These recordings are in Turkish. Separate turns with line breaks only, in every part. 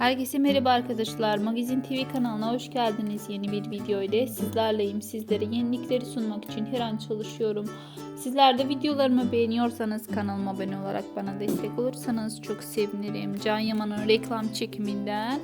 Herkese merhaba arkadaşlar. Magazin TV kanalına hoş geldiniz. Yeni bir video ile sizlerleyim. Sizlere yenilikleri sunmak için her an çalışıyorum. Sizler de videolarımı beğeniyorsanız kanalıma abone olarak bana destek olursanız çok sevinirim. Can Yaman'ın reklam çekiminden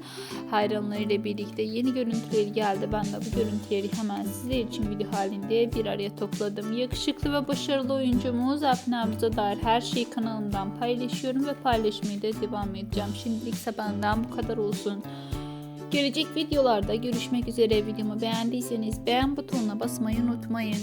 hayranlarıyla birlikte yeni görüntüleri geldi. Ben de bu görüntüleri hemen sizler için video halinde bir araya topladım. Yakışıklı ve başarılı oyuncumuz Afne Abuz'a dair her şeyi kanalımdan paylaşıyorum ve paylaşmaya da devam edeceğim. Şimdilikse benden bu kadar olsun. Gelecek videolarda görüşmek üzere. Videomu beğendiyseniz beğen butonuna basmayı unutmayın.